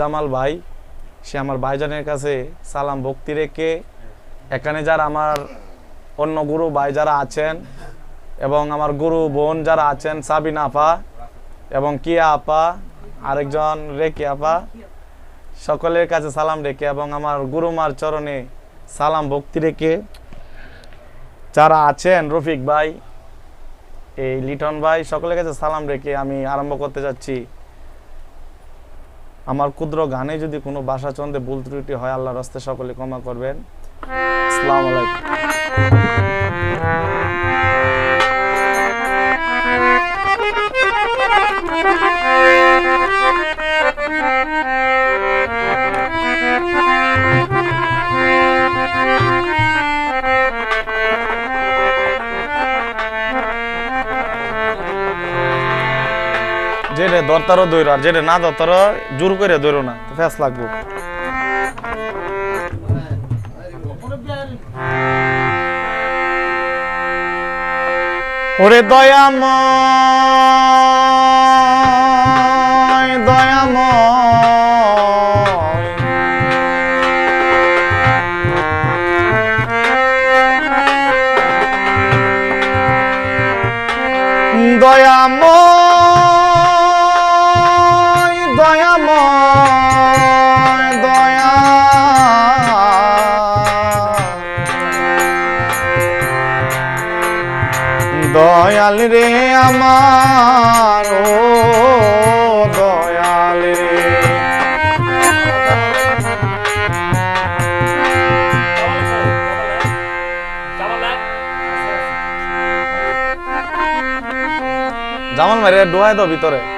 জামাল ভাই, সে আমার ভাইজানের কাছে সালাম ভক্তি রেখে এখানে যারা আমার অন্য গুরু ভাই যারা আছেন এবং আমার গুরু বোন যারা আছেন, সাবিনা আপা এবং কিয়া আপা, আরেকজন রেকি আপা, সকলের কাছে সালাম রেখে এবং আমার গুরুমার চরণে সালাম ভক্তি রেখে যারা আছেন, রফিক ভাই, এই লিটন ভাই, সকলের কাছে সালাম রেখে আমি আরম্ভ করতে যাচ্ছি। আমার ক্ষুদ্র গানে যদি কোনো ভাষা চন্দে ভুল ত্রুটি হয়, আল্লাহর রাস্তে সকলে ক্ষমা করবেন। আসসালামু আলাইকুম। যেটা দরতারও দৈর আর যেটা না দরতারও জোর করে দৈর না, তো ফ্যাস লাগবো। ওরে দয়াম দয়াম দয়াময় দয়াল রে আমার ও দয়াল রে জামাল মারে ডোয়াই দাও ভিতরে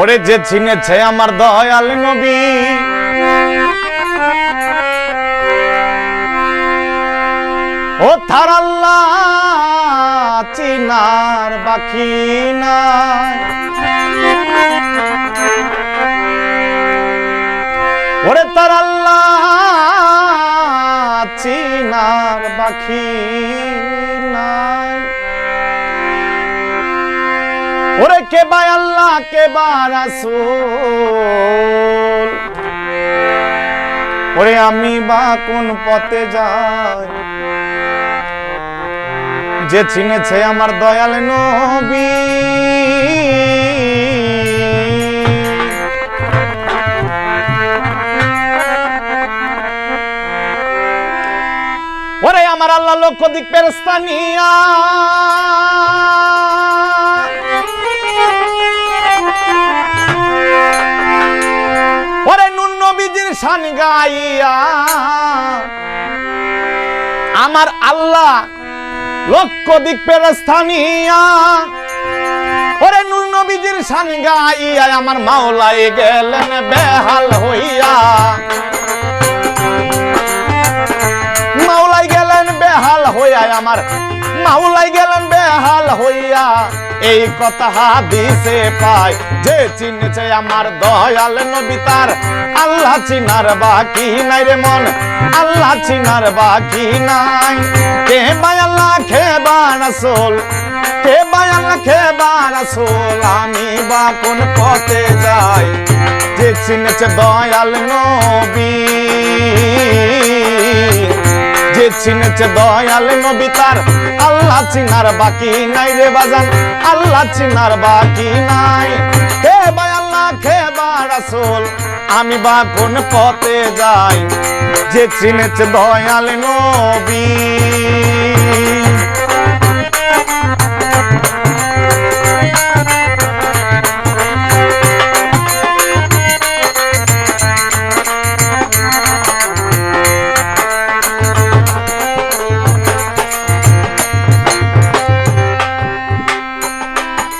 ওরে যে চিনেছে আমার দয়াল নবী। ও থার আল্লাহ চিনার বাকি নাই। ওরে তার আল্লাহ চিনার বাকি ওরে কে বাই আল্লাহ, কে বা রাসূল? ওরে আমি বা কোন পথে যাই? যে চিনেছে আমার দয়াল নবী। ওরে আমার আল্লাহ লক্ষ দিক পেরস্তানিয়া নবীজির শান গাইয়া। আমার আল্লাহ লক্ষ দিক পেরস্থানিয়া ওরে নুন নবীজির শান গাইয়া আমার মাওলাই গেলেন বেহাল হইয়া। মাওলাই গেলেন বেহাল হইয়া, আমার মাওলাই গেলেন বেহাল হইয়া। এই কথা হাদিসে পাই, যে চিনছে আমার দয়াল নবী তার। আল্লাহ চিনার বাকি নাই রে মন, আল্লাহ চিনার বাকি নাই। কে বাই আল্লাহ খেবা রাসূল, কে বাই আল্লাহ খেবা রাসূল, আমি বা কোন পথে যাই, যে চিনেছে দয়াল নবী। চিনেছে দয়াল নবী তার। আল্লাহ চিনার বাকি নাই রে বাজান, আল্লাহ চিনার বাকি নাই। হে ভাই আল্লাহ খে বা আমি বা কোন পথে যাই, যে চিনেছে দয়াল নবী।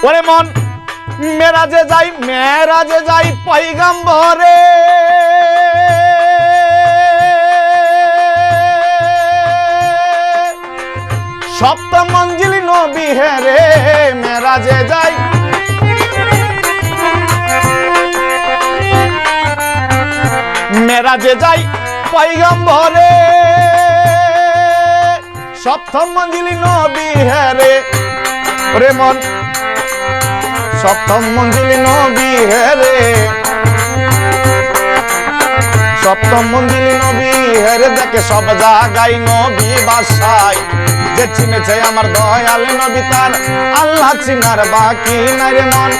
ওরে মন, মেরাজে যাই মেরাজে যাই পৈগম্বরে সপ্তম মঞ্জিলি নবী হে রে, মেরাজে যাই। মেরাজে যাই পয়গম্বরে। সপ্তম মঞ্জিলি নবী হে রে মন সপ্তম মঞ্জিলি নবী হে রে। সপ্তম মঞ্জিলি নবী হেরে দেখে সব জায়গায় নবী বাসায়। যে চিনেছে আমার দয়াল নবী তার, আল্লাহ চিনার বাকি নাই রে মন,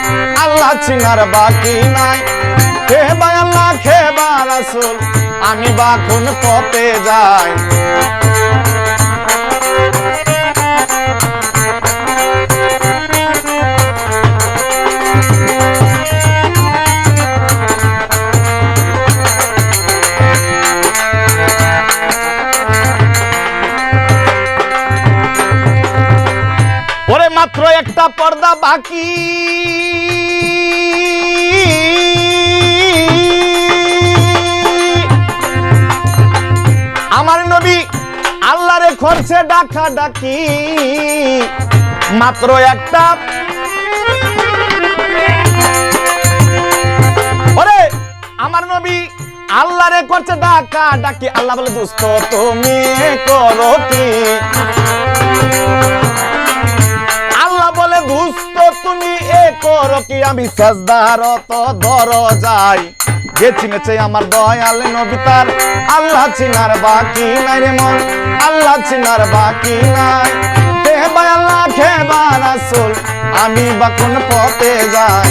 আল্লাহ চিনার বাকি নাই। কে বা আল্লাহ খে বা রাসূল, আমি বা কোন পথে যাই। মাত্র একটা পর্দা বাকি। আমার নবী আল্লাহরে খরচে ডাকা ডাকি মাত্র একটা। ওরে, আমার নবী আল্লাহরে করছে ডাকা ডাকি আল্লাহ বলে, দোস্ত, তুমি করো কি? কি আমি সেজদার তো ধর যাই যে আমার দয়াল নবী আল্লাহ চিনার বাকি নাই রে মন, আল্লাহ চিনার বাকি নাই। হে বা আল্লাহ খে বা রাসূল, আমি বা কোন পথে যাই?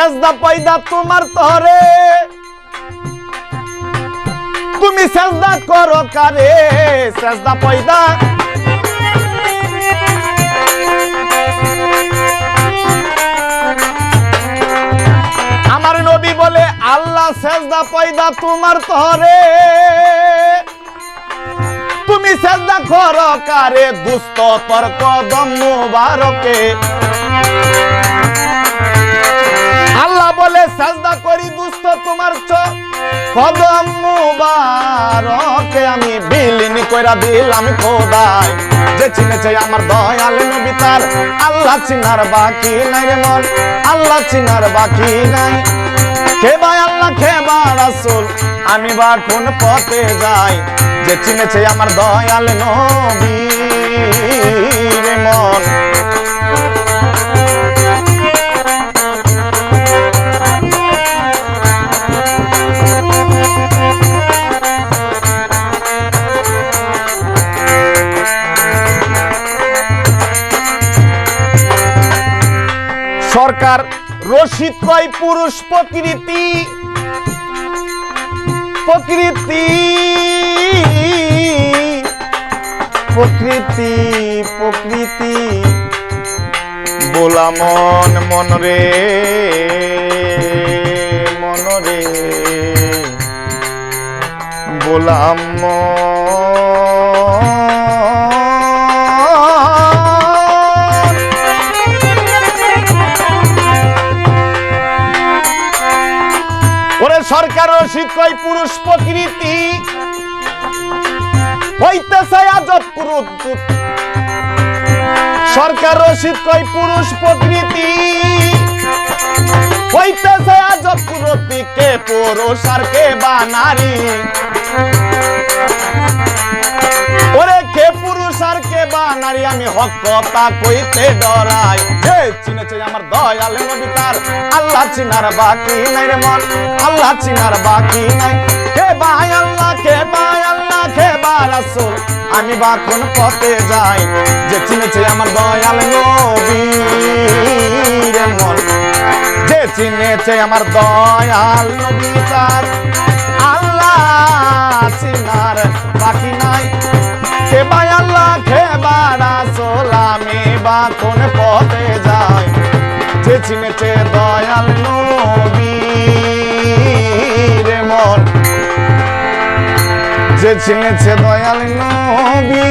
সেজদা পয়দা তোমার তরে। তুমি সেজদা করো কারে? সেজদা পয়দা আমার নবী বলে, আল্লাহ সেজদা পয়দা তোমার তরে। তুমি সেজদা করো কারে? দুস্থ তোর কদম মুবারকে। সাজদা করি দুস্থ তোমার চোখ। কদম মুবারকে আমি বিলীন কইরা দিলাম খোদাই। যে চিনেছে আমার দয়াল নবী তার। আল্লাহ চিনার বাকি নাই রে মন। আল্লাহ চিনার বাকি নাই। ভাই আল্লাহ, কে বা রাসূল? আমি বা কোন পথে যাই। যে চিনেছে আমার দয়াল নবী রে মন। সরকার রশিদ কয় পুরুষ প্রকৃতি। প্রকৃতি প্রকৃতি প্রকৃতি। বোলা মন মন রে মন রে। বোলাম মন। শিক্ষয় পুরুষ প্রকৃতি। সরকার শিক্ষয় পুরুষ প্রকৃতি। হইতেছে আজব কুরতি কে পুরুষ আর কে বা নারী আমি হক কথা কইতে ডরাই। হে চিনেছে আমার দয়াল নবী তার। আল্লাহ চিনার বাকি নাই রে মন, আল্লাহ চিনার বাকি নাই। কে বাই আল্লাহ, কে বাই আল্লাহ, কে বা রাসূল? আমি বা কোন পথে যাই? যে চিনেছে আমার দয়াল নবী রে মন, যে চিনেছে আমার দয়াল নবী তার। আল্লাহ চিনার বাকি নাই। কে ভাই আল্লাহ রাসোল আমি বা কোন পথে যাই যে চিনেছে দয়াল নবী রে মন। যে চিনেছে দয়াল নবী